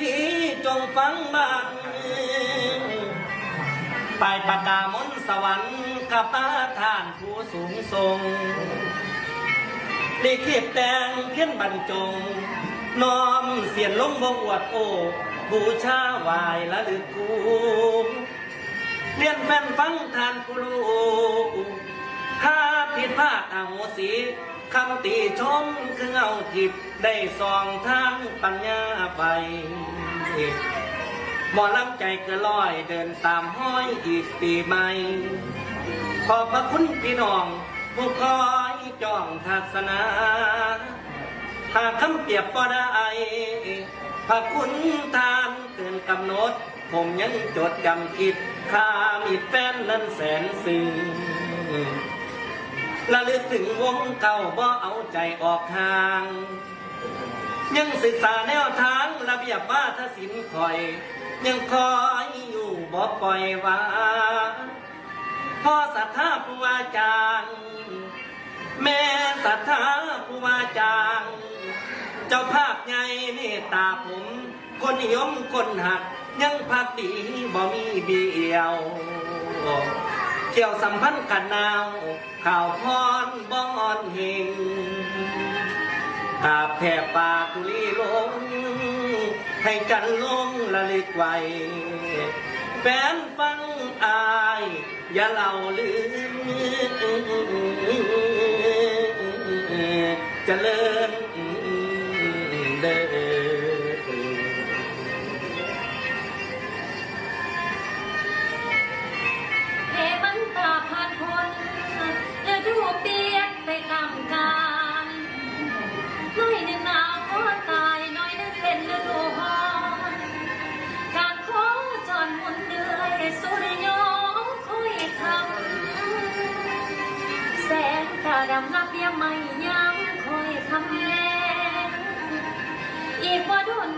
ทีจงฟังบังไปประกามนสวรรค์กับอาทานผู้สูงทรงลิขิตแต่งเพี้ยนบรรจง น้อมเสียนลงบวดโอบูชาวายละลึกกูเรียนแฟนฟังทานผู้รู้ถ้าผิดพลาดอาโหสี คำติชมคือเอาทิพย์ได้สองทางปัญญาไปหมอลำใจกินร้อยเดินตามห้อยอีกปีใหม่ ขอบพระคุณพี่น้องผู้คอยจ้องทัศนา หากคำเปรียบบ่ได้พระคุณทานเกินกำหนด ผมยังจดจำคิดข้ามีแฟนนั้นแสนซึ้ง ระลึกถึงวงเก่าบ่เอาใจออกทาง ยังศึกษาแนวทางระเบียบว่าทศิลป์คอย ยังคอยอยู่บ่ปล่อยวางพ่อศรัทธาผู้ว่าจางแม่ศรัทธาผู้ว่าจางเจ้าภาพใหญ่เมตตาผม คนนิยมคนหัก ยังพักดีบ่มีเบี้ยว เกี่ยวสัมพันธ์กันนาว ข่าวพรบอนเฮงกาบแทบปากทุลีลง ให้กันลงละลึกไว้แฟนฟังอาย อย่าเล่าลืมเจริญเ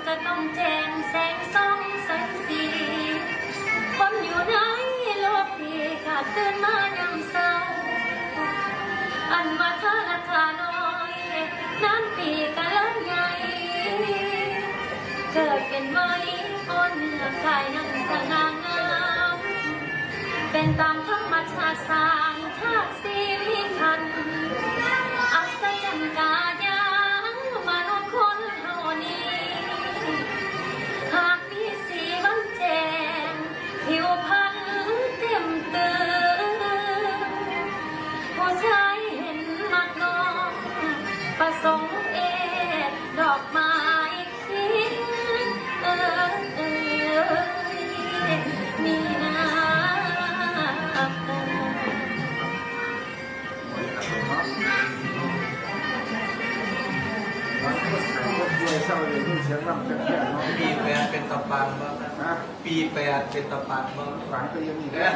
ก็ต้องแจงแสงส่องแสงสีคนอยู่ไหนโลกที่ขาดตื่นมายามเศร้า อันมาท่าราคาน้อย น้ำปีกะลังใหญ่เกิดเป็นไม้อ่อนเนื้อกายนั่งสง่างาม เป็นตามธรรมชาติ ประสงค์เอ็ดดอกไม้คิดเออเอยมีน้ำเศร้าเลยนี่เสียงรำกันแค่เนาะปีแปดเป็นตะปันบ่นะปีแปดเป็นตะปันบ่ฝันก็ยังมีแล้ว